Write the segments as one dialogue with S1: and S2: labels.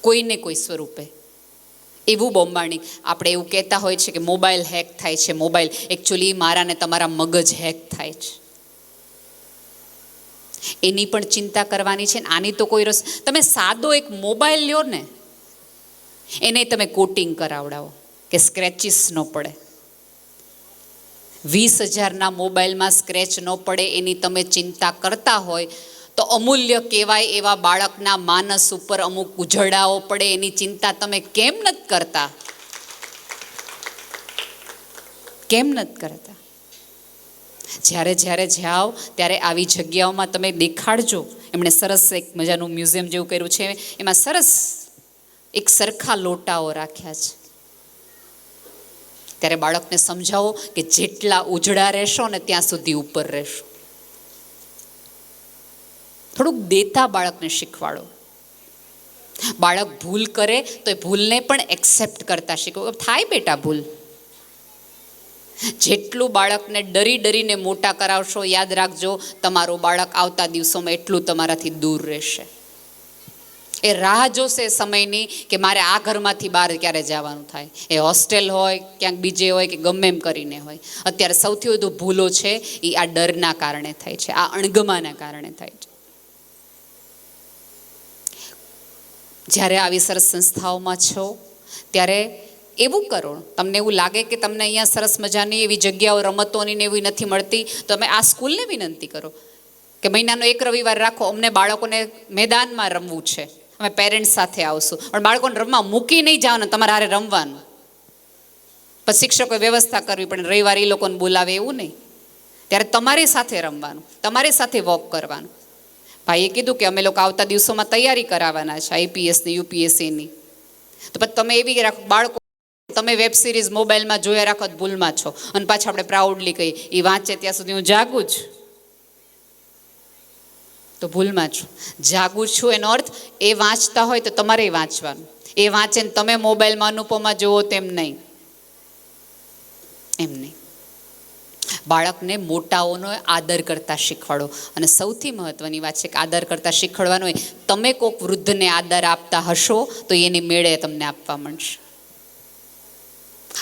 S1: કોઈને કોઈ સ્વરૂપે. એવું બોમ્બાણી આપણે એવું કહેતા હોય છે કે મોબાઈલ હેક થાય છે, મોબાઈલ. એકચ્યુઅલી મારા ને તમારા મગજ હેક થાય છે. એની પણ ચિંતા કરવાની છે ને આની તો કોઈ રસ. તમે સાદો એક મોબાઈલ લ્યો ને, એને તમે કોટિંગ કરાવડાવો કે સ્ક્રેચિસ ન પડે. વીસ હજારના મોબાઈલમાં સ્ક્રેચ ન પડે એની તમે ચિંતા કરતા હોય તો અમૂલ્ય કહેવાય એવા બાળકના માનસ ઉપર અમુક ઉજળાઓ પડે, એની ચિંતા તમે કેમ નથી કરતા? કેમ નથી કરતા? જ્યારે જ્યારે જાઓ, ત્યારે આવી જગ્યાઓમાં તમે દેખાડજો. એમણે સરસ એક મજાનું મ્યુઝિયમ જેવું કર્યું છે. એમાં સરસ એક સરખા લોટાઓ રાખ્યા છે. ત્યારે બાળકને સમજાવો કે જેટલા ઉજળા રહેશો ને ત્યાં સુધી ઉપર રહેશો. થોડુંક દેતા બાળકને શીખવાડો. બાળક ભૂલ કરે તો એ ભૂલને પણ એક્સેપ્ટ કરતા શીખવો. થાય બેટા ભૂલ. જેટલું બાળકને ડરી ડરીને મોટા કરાવશો, યાદ રાખજો, તમારું બાળક આવતા દિવસોમાં એટલું તમારાથી દૂર રહેશે. એ રાહ જોશે સમયની કે મારે આ ઘરમાંથી બહાર ક્યારે જવાનું થાય. એ હોસ્ટેલ હોય, ક્યાંક બીજે હોય કે ગમે એમ કરીને હોય. અત્યારે સૌથી વધુ ભૂલો છે એ આ ડરના કારણે થાય છે, આ અણગમાના કારણે થાય છે. જ્યારે આવી સરસ સંસ્થાઓમાં છો, ત્યારે એવું કરો. તમને એવું લાગે કે તમને અહીંયા સરસ મજાની એવી જગ્યાઓ, રમતોની ને એવી નથી મળતી, તો તમે આ સ્કૂલને વિનંતી કરો કે મહિનાનો એક રવિવાર રાખો, અમને બાળકોને મેદાનમાં રમવું છે. અમે પેરેન્ટ્સ સાથે આવશું. પણ બાળકોને રમવા મૂકી નહીં જવાનું, તમારે હારે રમવાનું. પછી શિક્ષકોએ વ્યવસ્થા કરવી પણ રવિવાર એ લોકોને બોલાવે એવું નહીં. ત્યારે તમારી સાથે રમવાનું, તમારી સાથે વોક કરવાનું. ભાઈએ કીધું કે અમે લોકો આવતા દિવસોમાં તૈયારી કરાવવાના છે આઈપીએસની યુપીએસસીની તો પછી તમે એવી રાખો બાળકો, તમે વેબ સિરીઝ મોબાઈલમાં જોયા રાખો તો ભૂલમાં છો. અને પાછા આપણે પ્રાઉડલી કહીએ એ વાંચે ત્યાં સુધી હું જાગું જ તો ભૂલમાં છું. જાગું છું એનો અર્થ, એ વાંચતા હોય તો તમારે વાંચવાનું. એ વાંચે તમે મોબાઈલમાં અનુપમાં જુઓ તેમ નહીં. એમ નહીં. બાળકને મોટાઓનો આદર કરતા શીખવાડો. અને સૌથી મહત્ત્વની વાત છે કે આદર કરતા શીખવાડવાનો હોય, તમે કોઈક વૃદ્ધને આદર આપતા હશો, તો એની મેળે તમને આપવા મળશે.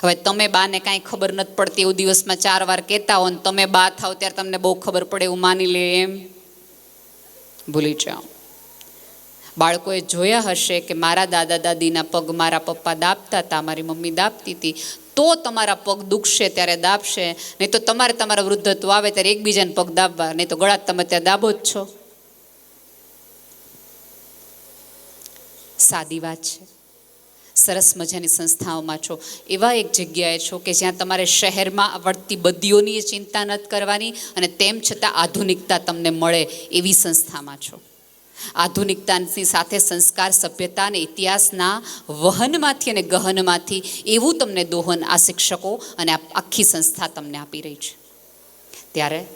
S1: હવે તમે બાને કાંઈ ખબર નથી પડતી, એવું દિવસમાં ચાર વાર કહેતા હો ને તમે બા થાવ ત્યારે તમને બહુ ખબર પડે, એવું માની લે એમ. ભૂલી જાઓ. બાળકોએ જોયા હશે કે મારા દાદા દાદીના પગ મારા પપ્પા દાબતા હતા, મારી મમ્મી દાબતી હતી તો તમારા પગ દુખશે ત્યારે દાબશે. નહીં તો તમારે તમારા વૃદ્ધત્વ આવે ત્યારે એકબીજાને પગ દાબવા. નહીં તો ગળા તમે ત્યાં દાબો જ છો. સાદી વાત છે. સરસ મજાની સંસ્થાઓમાં છો. એવા એક જગ્યાએ છો કે જ્યાં તમારે શહેરમાં વળતી બદીઓની ચિંતા નથી કરવાની અને તેમ છતાં આધુનિકતા તમને મળે એવી સંસ્થામાં છો. આધુનિકતાની સાથે સંસ્કાર, સભ્યતા અને ઇતિહાસના વહનમાંથી અને ગહનમાંથી એવું તમને દોહન આ શિક્ષકો અને આખી સંસ્થા તમને આપી રહી છે. ત્યારે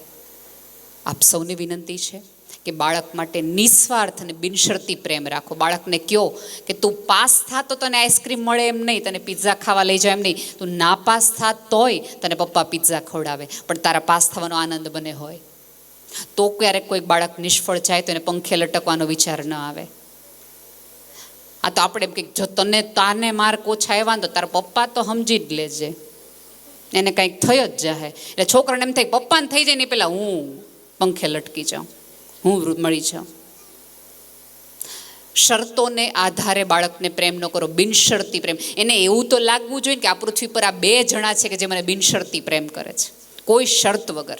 S1: આપ સૌને વિનંતી છે કે બાળક માટે નિસ્વાર્થ અને બિનશરતી પ્રેમ રાખો. બાળકને કહો કે તું પાસ થા તો તને આઈસ્ક્રીમ મળે એમ નહીં, તને પિઝા ખાવા લઈ જાય એમ નહીં. તું ના પાસ થા તોય તને પપ્પા પિઝા ખવડાવે. પણ તારા પાસ થવાનો આનંદ બને હોય. તો ક્યારેક કોઈક બાળક નિષ્ફળ જાય તો એને પંખે લટકવાનો વિચાર ન આવે. આ તો આપણે એમ કે જો તને તારને માર્ક ઓછા આવ્યા તો તારા પપ્પા તો સમજી જ લેજે. એને કંઈક થયો જ જાહે. એટલે છોકરાને એમ થાય, પપ્પાને થઈ જાય ને પહેલાં હું પંખે લટકી જાઉં. હું મળી જાઉં. શરતોને આધારે બાળકને પ્રેમ ન કરો, બિનશરતી પ્રેમ. એને એવું તો લાગવું જોઈએ કે આ પૃથ્વી પર આ બે જણા છે કે જે મને બિનશરતી પ્રેમ કરે છે. કોઈ શરત વગર.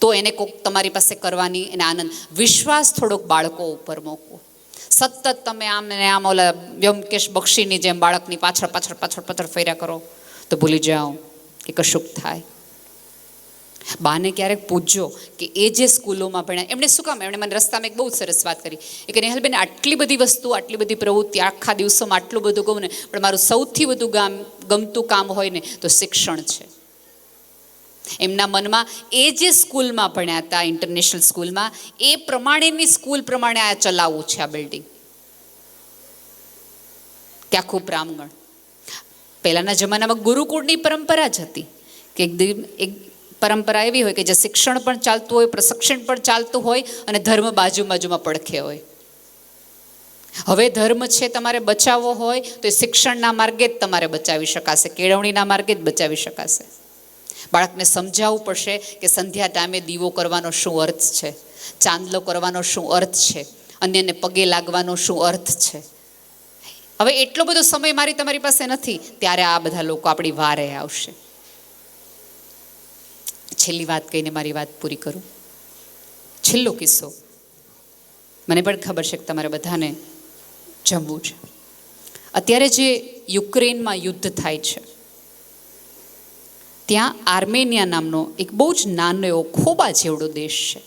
S1: તો એને કોક તમારી પાસે કરવાની એને આનંદ. વિશ્વાસ થોડોક બાળકો ઉપર મૂકવો. સતત તમે આમ ને આમ ઓલા વ્યમકેશ બક્ષીની જેમ બાળકની પાછળ પાછળ પાછળ પાછળ ફેર્યા કરો, તો ભૂલી જાઓ કે કશુંક થાય. બાને ક્યારેક પૂછજો કે એ જે સ્કૂલોમાં ભણ્યા, એમણે શું કામ? એમણે મને રસ્તામાં એક બહુ સરસ વાત કરી. એ કે, નેહલબેન, આટલી બધી વસ્તુ, આટલી બધી પ્રવૃત્તિ, આખા દિવસોમાં આટલું બધું ગમે ને પણ મારું સૌથી વધુ ગામ, ગમતું કામ હોય ને, તો શિક્ષણ છે. એમના મનમાં એ જે સ્કૂલમાં ભણ્યા હતા ઇન્ટરનેશનલ સ્કૂલમાં, એ પ્રમાણેની સ્કૂલ પ્રમાણે આ ચલાવવું છે આ બિલ્ડિંગ કે આખું પ્રાંગણ પહેલાંના જમાનામાં ગુરુકુળની પરંપરા જ હતી કે એક એક પરંપરા એવી હોય કે જે શિક્ષણ પણ ચાલતું હોય, પ્રશિક્ષણ પણ ચાલતું હોય અને ધર્મ બાજુ બાજુમાં પડખે હોય. હવે ધર્મ છે તમારે બચાવવો હોય તો એ શિક્ષણના માર્ગે જ તમારે બચાવી શકાશે, કેળવણીના માર્ગે જ બચાવી શકાશે. બાળકને સમજાવવું પડશે કે સંધ્યા ટાઈમે દીવો કરવાનો શું અર્થ છે? ચાંદલો કરવાનો શું અર્થ છે? અન્યને પગે લાગવાનો શું અર્થ છે? હવે એટલો બધો સમય મારી તમારી પાસે નથી, ત્યારે આ બધા લોકો આપણી વારે આવશે. છેલ્લી વાત કહીને મારી વાત પૂરી કરું. છેલ્લો કિસ્સો. મને પણ ખબર છે કે તમારે બધાને જમવું છે. અત્યારે જે યુક્રેનમાં યુદ્ધ થાય છે ત્યાં આર્મેનિયા નામનો એક બહુ જ નાનો એવો ખોબા જેવડો દેશ છે.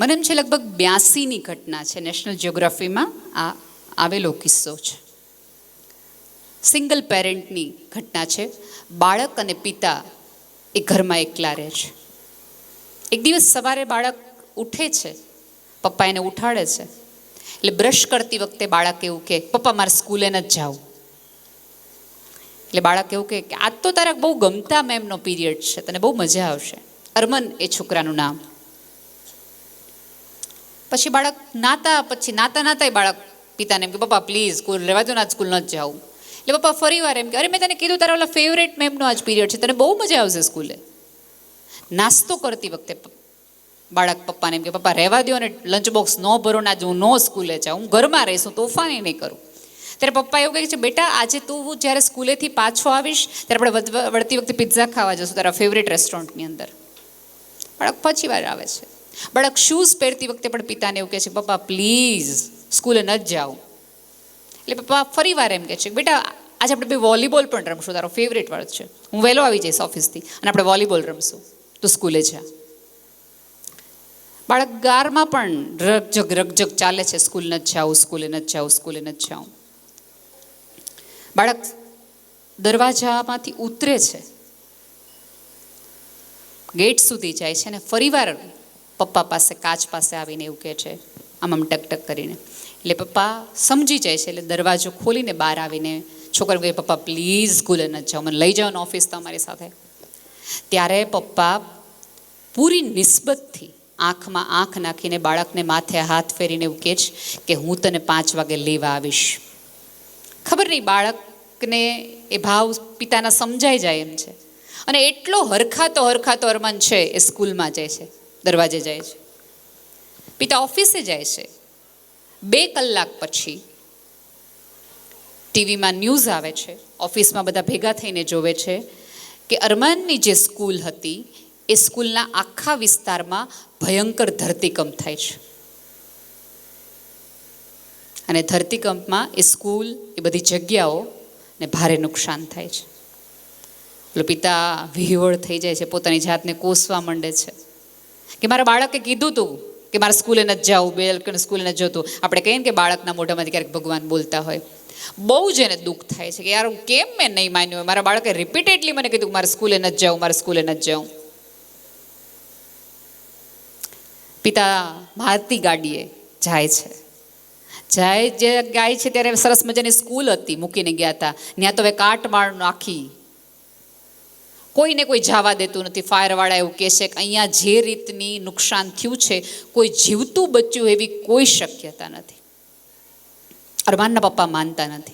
S1: મને એમ છે લગભગ બ્યાસીની ઘટના છે. નેશનલ જિયોગ્રાફીમાં આ આવેલો કિસ્સો છે. સિંગલ પેરેન્ટની ઘટના છે. બાળક અને પિતા એ ઘરમાં એકલા રહે છે. એક દિવસ સવારે બાળક ઉઠે છે. પપ્પા એને ઉઠાડે છે. એટલે બ્રશ કરતી વખતે બાળક એવું કે પપ્પા, મારે સ્કૂલે નથી જાવું એટલે બાળક એવું કે, આજ તો તારા બહુ ગમતા મેમનો પીરિયડ છે, તને બહુ મજા આવશે. અરમન એ છોકરાનું નામ. પછી બાળક નાતા, પછી નાતા નાતા બાળક પિતાને એમ કે, પપ્પા પ્લીઝ સ્કૂલ રહેવા દો ને સ્કૂલ નથી જાઉં. એટલે પપ્પા ફરી વાર એમ કે, અરે, મેં તને કીધું તારા ઓલા ફેવરેટ મેમનો આજ પીરિયડ છે, તને બહુ મજા આવશે સ્કૂલે. નાસ્તો કરતી વખતે બાળક પપ્પાને એમ કે, પપ્પા, રહેવા દો ને લંચ બોક્સ ન ભરો ને, આજે હું નો સ્કૂલે જાઉં, હું ઘરમાં રહીશ તોફાની નહીં કરું. ત્યારે પપ્પા એવું કહે છે, બેટા, આજે તું જ્યારે સ્કૂલેથી પાછો આવીશ, ત્યારે આપણે વળતી વખતે પિઝા ખાવા જશું તારા ફેવરેટ રેસ્ટોરન્ટની અંદર. બાળક પછી વાર આવે છે. બાળક શૂઝ પહેરતી વખતે પણ પિતાને એવું કહે છે, પપ્પા પ્લીઝ સ્કૂલે ન જ જાઉં. એટલે પપ્પા ફરી વાર એમ કહે છે, બેટા, આજે આપણે બે વોલીબોલ પણ રમશું, તારો ફેવરેટ વર્ગ છે. હું વહેલો આવી જઈશ ઓફિસથી અને આપણે વોલીબોલ રમશું. તું સ્કૂલે જા. બાળક ગારમાં પણ રગજગ રગજગ ચાલે છે, સ્કૂલ ન જ જાઉં, સ્કૂલે ન જ જાઉં, સ્કૂલે ન જાઉં. બાળક દરવાજામાંથી ઉતરે છે. ગેટ સુધી જાય છે અને ફરીવાર પપ્પા પાસે કાચ પાસે આવીને એવું કહે છે, આમ આમ, ટક ટક કરીને. એટલે પપ્પા સમજી જાય છે, એટલે દરવાજો ખોલીને બહાર આવીને છોકરો કહે, પપ્પા પ્લીઝ સ્કૂલે ન જાઓ, મને લઈ જાઓ ને ઓફિસ તમારી સાથે. ત્યારે પપ્પા પૂરી નિસ્બતથી આંખમાં આંખ નાખીને બાળકને માથે હાથ ફેરીને એવું કહે છે કે, હું તને પાંચ વાગે લેવા આવીશ. ખબર નહીં, બાળકને એ ભાવ પિતાના સમજાઈ જાય એમ છે. અને એટલો હરખાતો હરખાતો અરમાન છે એ સ્કૂલમાં જાય છે, દરવાજે જાય છે. પિતા ઓફિસે જાય છે. બે કલાક પછી ટીવીમાં ન્યૂઝ આવે છે, ઓફિસમાં બધા ભેગા થઈને જોવે છે કે અરમાનની જે સ્કૂલ હતી એ સ્કૂલના આખા વિસ્તારમાં ભયંકર ધરતીકંપ થાય છે. અને ધરતીકંપમાં એ સ્કૂલ, એ બધી જગ્યાઓ ને ભારે નુકસાન થાય છે. એટલે પિતા વિહવળ થઈ જાય છે, પોતાની જાતને કોસવા માંડે છે. કે મારા બાળકે કીધું તું કે મારે સ્કૂલે નથી જવું બે સ્કૂલે નથી જતું. આપણે કહીએ ને કે બાળકના મોઢામાંથી ક્યારેક ભગવાન બોલતા હોય. બહુ જ એને દુઃખ થાય છે કે યાર હું કેમ મેં નહીં માન્યું હોય? મારા બાળકે રિપીટેડલી મને કીધું મારે સ્કૂલે ન જાઉં, મારે સ્કૂલે ન જાઉં. પિતા મારતી ગાડીએ જાય છે. જાય જે ગાય છે ત્યારે સરસ મજાની સ્કૂલ હતી, મૂકીને ગયા હતા. ત્યાં તો હવે કાટમાળ નાખી કોઈને કોઈ જવા દેતું નથી. ફાયરવાળા એવું કહે છે કે અહીંયા જે રીતની નુકસાન થયું છે, કોઈ જીવતું બચ્યું એવી કોઈ શક્યતા નથી. અરમાનના પપ્પા માનતા નથી.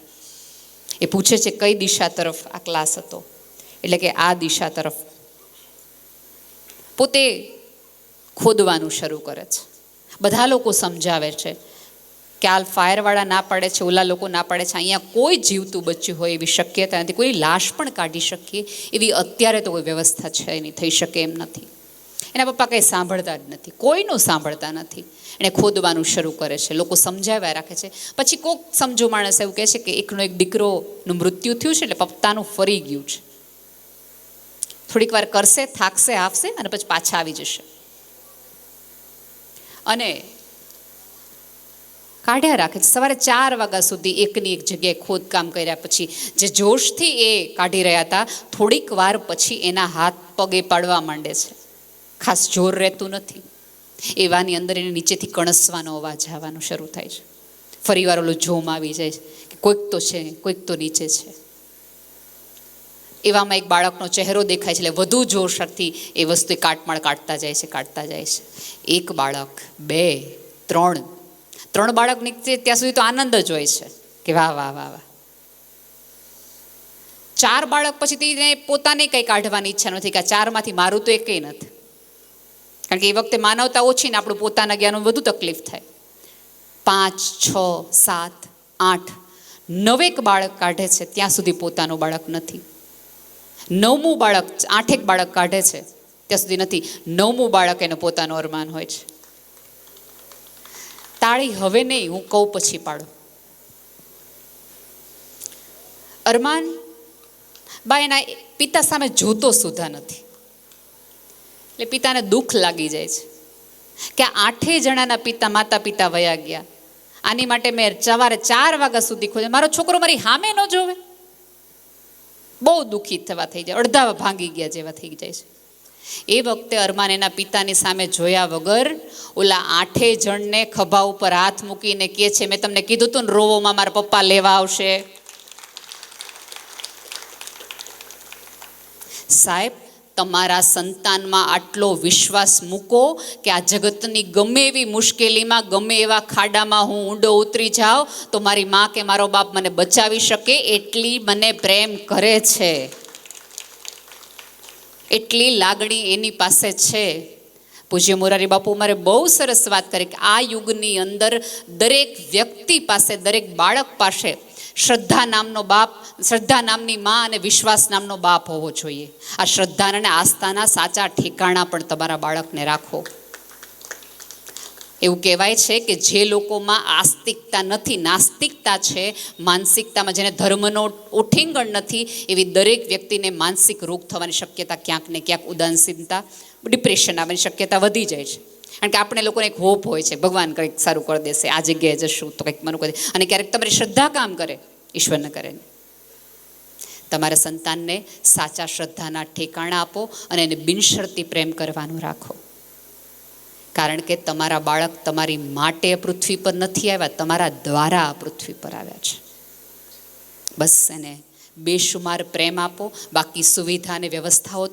S1: એ પૂછે છે કઈ દિશા તરફ આ ક્લાસ હતો? એટલે કે આ દિશા તરફ. પોતે ખોદવાનું શરૂ કરે છે. બધા લોકો સમજાવે છે. કે આ ફાયરવાળા ના પાડે છે, ઓલા લોકો ના પાડે છે. અહીંયા કોઈ જીવતું બચ્યું હોય એવી શક્યતા નથી. કોઈ લાશ પણ કાઢી શકીએ એવી અત્યારે તો કોઈ વ્યવસ્થા છે એની થઈ શકે એમ નથી. એના પપ્પા કંઈ સાંભળતા જ નથી. કોઈનું સાંભળતા નથી. એણે ખોદવાનું શરૂ કરે છે. લોકો સમજાવ્યા રાખે છે. પછી કોક સમજો માણસ એવું કહે છે કે એકનો એક દીકરોનું મૃત્યુ થયું છે એટલે પપ્તાનું ફરી ગયું છે. થોડીક વાર કરશે, થાકશે આપશે અને પછી પાછા આવી જશે. અને કાઢ્યા રાખે છે. સવારે ચાર વાગ્યા સુધી એકની એક જગ્યાએ ખોદકામ કર્યા પછી જે જોશથી એ કાઢી રહ્યા હતા, થોડીક વાર પછી એના હાથ પગે પાડવા માંડે છે. ખાસ જોર રહેતું નથી. એવાની અંદર એને નીચેથી કણસવાનો અવાજ આવવાનો શરૂ થાય છે. ફરીવાર ઓલો જોમ આવી જાય છે કે કોઈક તો છે, કોઈક તો નીચે છે. એવામાં એક બાળકનો ચહેરો દેખાય છે એટલે વધુ જોરશરથી એ વસ્તુ કાટમાળ કાઢતા જાય છે, કાઢતા જાય છે. એક બાળક, બે, ત્રણ ત્રણ બાળક નીકળે ત્યાં સુધી તો આનંદ જ હોય છે કે વાહ વાહ વાહ વાહ. ચાર બાળક પછી તેને પોતાને કંઈ કાઢવાની ઈચ્છા નથી કે ચારમાંથી મારું તો એકેય નથી. કારણ કે એ વખતે માનવતા ઓછી ને આપણું પોતાના જ્ઞાનનું વધુ તકલીફ થાય. પાંચ, છ, સાત, આઠ નવેક બાળક કાઢે છે ત્યાં સુધી પોતાનું બાળક નથી. નવમું બાળક, આઠેક બાળક કાઢે છે ત્યાં સુધી નથી. નવમું બાળક એને પોતાનું અરમાન હોય છે. તાળી હવે નહીં, હું કહું પછી પાડો. અરમાન, બા, એના પિતા સામે જોતો સુધા નથી. એટલે પિતાને દુઃખ લાગી જાય છે કે આઠેય જણાના પિતા માતા પિતા વયા ગયા. આની માટે મેં સવારે ચાર વાગ્યા સુધી ખોજે મારો છોકરો મારી સામે ન જોવે. બહુ દુઃખી થવા થઈ જાય. અડધા ભાંગી ગયા જેવા થઈ જાય છે. એ વખતે અરમાન એના પિતાની સામે જોયા વગર ઓલા આઠે જણને ખભા ઉપર હાથ મૂકીને કહે છે, મેં તમને કીધું હતું ને રોવોમાં મારા પપ્પા લેવા આવશે. સાહેબ, તમારા સંતાનમાં આટલો વિશ્વાસ મૂકો કે આ જગતની ગમે એવી મુશ્કેલીમાં, ગમે એવા ખાડામાં હું ઊંડો ઉતરી જાઉં, તો મારી મા કે મારો બાપ મને બચાવી શકે, એટલી મને પ્રેમ કરે છે. એટલી લાગણી એની પાસે છે. પૂજ્ય મોરારી બાપુ મારે બહુ સરસ વાત કરી કે આ યુગની અંદર દરેક વ્યક્તિ પાસે, દરેક બાળક પાસે શ્રદ્ધા નામનો બાપ, શ્રદ્ધા નામની માં અને વિશ્વાસ નામનો બાપ હોવો જોઈએ. આ શ્રદ્ધા અને આસ્થાના સાચા ઠેકાણા પણ તમારા બાળકને રાખો. એવું કહેવાય છે કે જે લોકોમાં આસ્તિકતા નથી, નાસ્તિકતા છે, માનસિકતામાં જેને ધર્મનો ઉઠીંગણ નથી, એવી દરેક વ્યક્તિને માનસિક રોગ થવાની શક્યતા ક્યાંક ને ક્યાંક ઉદાસીનતા, ડિપ્રેશન આવવાની શક્યતા વધી જાય છે. કારણ કે આપણે લોકોને એક હોપ હોય છે, ભગવાન કંઈક સારું કરી દેશે, આ જગ્યાએ જશું તો કંઈક મનું કરી અને ક્યારેક તમારી શ્રદ્ધા કામ કરે ઈશ્વર ન કરે તમારા સંતાનને સાચા શ્રદ્ધાના ઠેકાણા આપો અને એને બિનશરતી પ્રેમ કરવાનું રાખો. કારણ કે તમારા બાળક તમારી માટે પૃથ્વી પર નથી આવ્યા, તમારા દ્વારા પૃથ્વી પર આવ્યા છે. બસ એને બેશુમાર પ્રેમ આપો, બાકી સુવિધા અને વ્યવસ્થાઓ